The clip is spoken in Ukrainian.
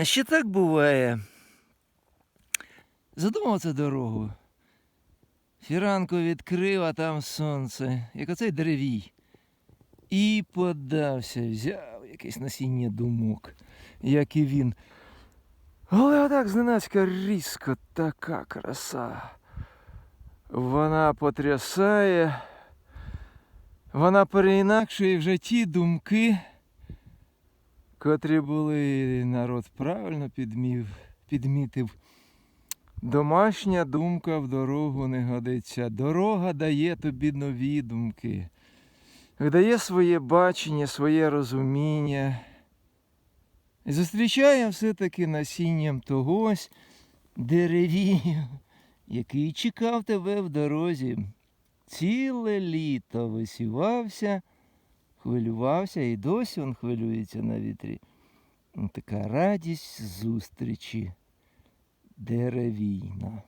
А ще так буває. Задумав це дорогу. Фіранку відкрив, а там сонце, як оцей деревій. І подався, взяв якесь насіння думок, як і він. Але отак зненацька різко така краса. Вона потрясає, вона переінакшує вже ті думки, котрі були народ правильно підмів, підмітив. Домашня думка в дорогу не годиться. Дорога дає тобі нові думки, видає своє бачення, своє розуміння. І зустрічає все-таки насінням тогось деревію, який чекав тебе в дорозі. Ціле літо висівався, хвилювався і досі він хвилюється на вітрі. Така радість зустрічі деревійна.